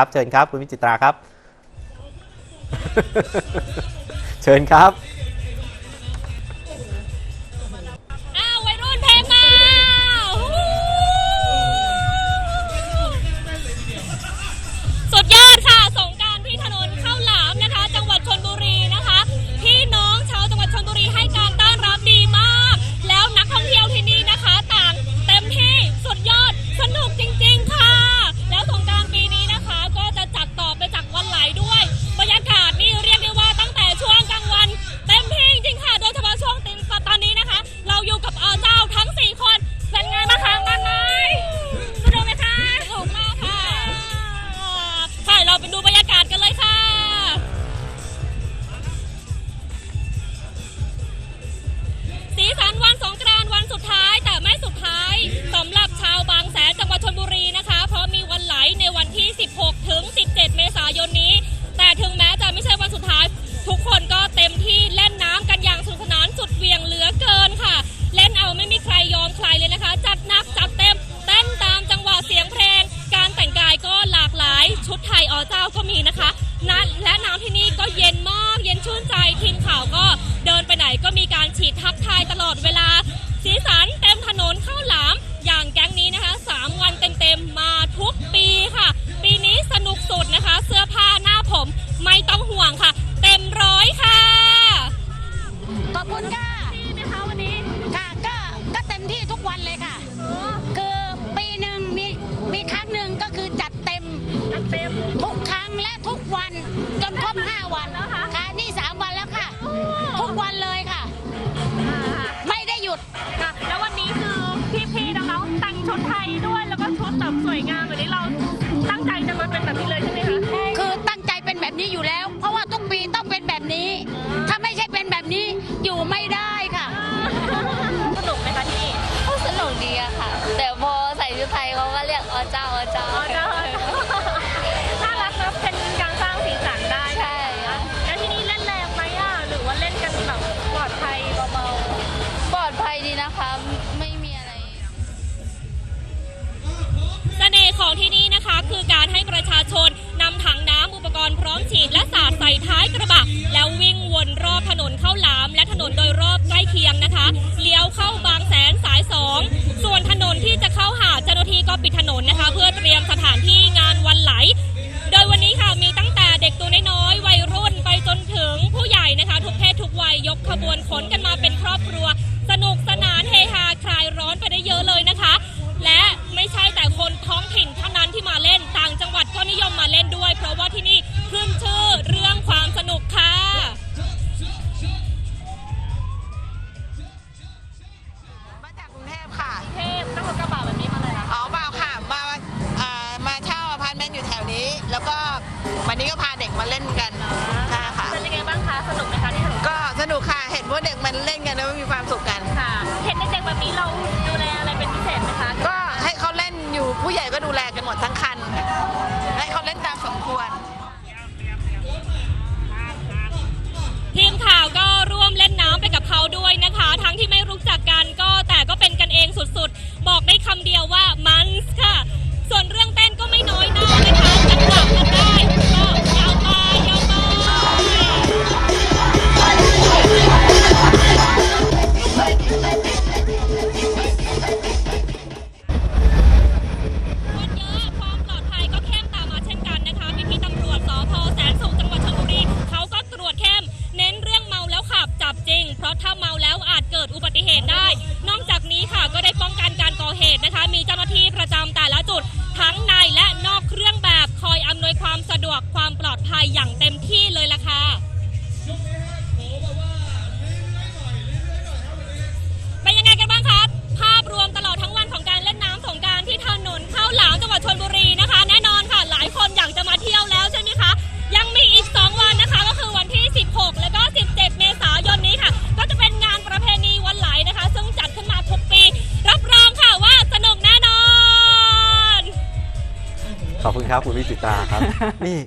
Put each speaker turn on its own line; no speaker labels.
ครับเชิญครับคุณวิจิตราครับ เชิญครับ
ด้วยแล้วก็ชุดแบบสวยงามแบ
บนี้เรา
ตั้งใจจะมาเป็นแบบนี้เลยใช่ไหมคะ
คือตั้งใจเป็นแบบนี้อยู่แล้ว เพราะว่าทุกปีต้องเป็นแบบนี้ ถ้าไม่ใช่เป็นแบบนี้อยู่ไม่ได้็
ปิดถนนนะคะ เพื่อเตรียมสถานที่งานวันไหล โดยวันนี้ค่ะมีตั้งแต่เด็กตัวน้อยวัยรุ่นไปจนถึงผู้ใหญ่นะคะ ทุกเพศทุกวัยยกขบวนขนกันมาเป็นครอบครัว สนุกส มาเล่นกันค่ะ
ค่ะ
เป็
นยั
งไงบ้างคะ สนุกไหมคะที่ถนน
ก็สนุกค่ะ เห็นพวกเด็กมันเล่นกันแล้วมีความสุขกัน
ค่ะ เห็นเด็กแบบนี้เราดูแลอะไรเป็นพิเศษไหมคะ
ก็ให้เขาเล่นอยู่ผู้ใหญ่ก็ดูแลกันหมดทั้งคัน ให้เขาเล่นตามสมควร
คณครับ คุ
ณวิจิตาครับ นี่